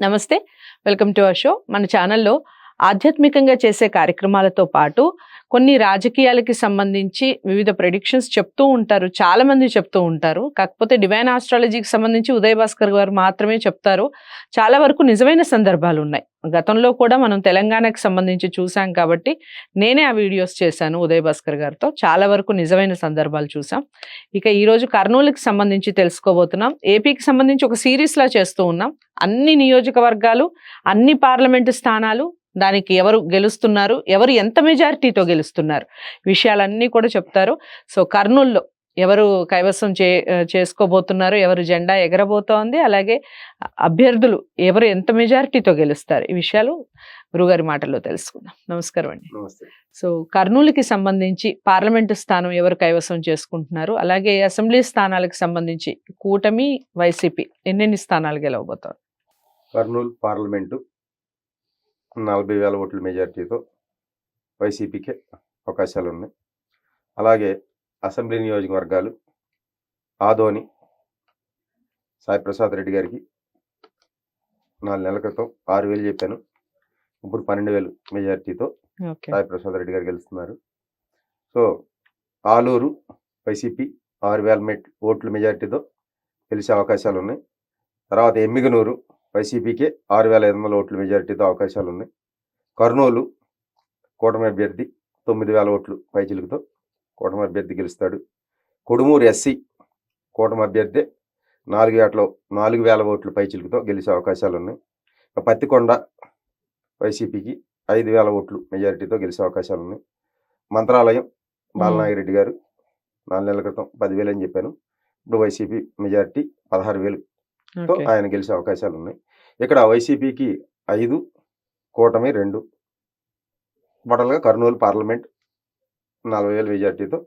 నమస్తే. Welcome to our show. మన ఛానల్లో ఆధ్యాత్మికంగా చేసే కార్యక్రమాలతో పాటు కొన్ని రాజకీయాలకి సంబంధించి వివిధ ప్రెడిక్షన్స్ చెప్తూ ఉంటారు. చాలా మంది చెప్తూ ఉంటారు. కాకపోతే డివైన్ ఆస్ట్రాలజీకి సంబంధించి ఉదయ్ భాస్కర్ గారు మాత్రమే చెప్తారు. చాలా వరకు నిజమైన సందర్భాలు ఉన్నాయి. గతంలో కూడా మనం తెలంగాణకి సంబంధించి చూసాం కాబట్టి నేనే ఆ వీడియోస్ చేశాను ఉదయ్ భాస్కర్ గారితో. చాలా వరకు నిజమైన సందర్భాలు చూసాం. ఇక ఈరోజు కర్నూలుకి సంబంధించి తెలుసుకోబోతున్నాం. ఏపీకి సంబంధించి ఒక సిరీస్లా చేస్తూ ఉన్నాం. అన్ని నియోజకవర్గాలు అన్ని పార్లమెంటు స్థానాలు దానికి ఎవరు గెలుస్తున్నారు ఎవరు ఎంత మెజారిటీతో గెలుస్తున్నారు? విషయాలన్నీ కూడా చెప్తారు. సో కర్నూల్లో ఎవరు కైవసం చే చేసుకోబోతున్నారు ఎవరు జెండా ఎగరబోతోంది అలాగే అభ్యర్థులు ఎవరు ఎంత మెజారిటీతో గెలుస్తారు? ఈ విషయాలు గురుగారి మాటల్లో తెలుసుకుందాం. నమస్కారం అండి. సో కర్నూలుకి సంబంధించి పార్లమెంటు స్థానం ఎవరు కైవసం చేసుకుంటున్నారు? అలాగే అసెంబ్లీ స్థానాలకు సంబంధించి కూటమి వైసీపీ ఎన్నెన్ని స్థానాలు గెలవబోతారు కర్నూలు పార్లమెంటు నలభై వేల ఓట్ల మెజారిటీతో వైసీపీకి అవకాశాలు ఉన్నాయి అలాగే అసెంబ్లీ నియోజకవర్గాలు ఆదోని సాయి ప్రసాద్ రెడ్డి గారికి నాలుగు నెలల క్రితం ఆరు వేలు చెప్పాను. ఇప్పుడు పన్నెండు వేలు మెజారిటీతో సాయి ప్రసాద్ రెడ్డి గారు గెలుస్తున్నారు. సో ఆలూరు వైసీపీ ఆరు వేల మెట్ ఓట్ల మెజారిటీతో గెలిచే అవకాశాలు ఉన్నాయి తర్వాత ఎమ్మిగనూరు వైసీపీకి ఆరు వేల ఐదు వందల ఓట్ల మెజారిటీతో అవకాశాలు ఉన్నాయి కర్నూలు కూటమి అభ్యర్థి తొమ్మిది వేల ఓట్లు పైచిలుకుతో కూటమి అభ్యర్థి గెలుస్తాడు. కొడుమూరు ఎస్సీ కూటమి అభ్యర్థి నాలుగు వేటలో నాలుగు వేల ఓట్లు పైచిలుకుతో గెలిచే అవకాశాలు ఉన్నాయి పత్తికొండ వైసీపీకి ఐదు వేల ఓట్లు మెజారిటీతో గెలిచే అవకాశాలు ఉన్నాయి మంత్రాలయం బాలనాగిరెడ్డి గారు నాలుగు నెలల క్రితం పదివేలు అని చెప్పాను ఇప్పుడు వైసీపీ మెజారిటీ పదహారు వేలుతో ఓకే. ఆయన గెలిచే అవకాశాలు ఉన్నాయి ఇక్కడ వైసీపీకి ఐదు కూటమి రెండు. టోటల్గా కర్నూలు పార్లమెంట్ నలభై వేల మెజార్టీతో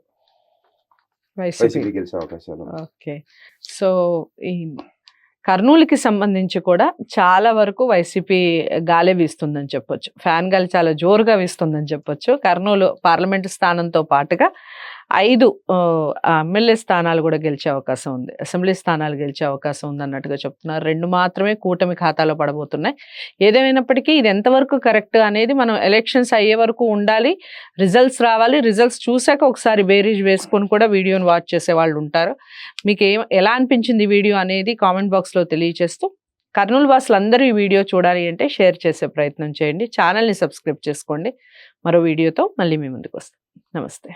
వైసీపీ. గెలిచే అవకాశాలు. ఓకే. సో ఈ కర్నూలుకి సంబంధించి కూడా చాలా వరకు వైసీపీ గాలే వీస్తుందని చెప్పొచ్చు. ఫ్యాన్ గాలి చాలా జోరుగా వీస్తుందని చెప్పొచ్చు. కర్నూలు పార్లమెంటు స్థానంతో పాటుగా ఐదు ఎమ్మెల్యే స్థానాలు కూడా గెలిచే అవకాశం ఉంది. అసెంబ్లీ స్థానాలు గెలిచే అవకాశం ఉంది అన్నట్టుగా చెప్తున్నారు. రెండు మాత్రమే కూటమి ఖాతాలో పడబోతున్నాయి. ఏదేమైనప్పటికీ ఇది ఎంతవరకు కరెక్ట్ అనేది మనం ఎలక్షన్స్ అయ్యే వరకు ఉండాలి. రిజల్ట్స్ రావాలి. రిజల్ట్స్ చూసాక ఒకసారి బేరీజ్ వేసుకొని కూడా వీడియోని వాచ్ చేసే వాళ్ళు ఉంటారు. మీకు ఏం ఎలా అనిపించింది వీడియో అనేది కామెంట్ బాక్స్లో తెలియజేస్తూ కర్నూలు వాసులు అందరూ ఈ వీడియో చూడాలి అంటే షేర్ చేసే ప్రయత్నం చేయండి. ఛానల్ని సబ్స్క్రైబ్ చేసుకోండి. మరో వీడియోతో మళ్ళీ మీ ముందుకు వస్తాం. నమస్తే.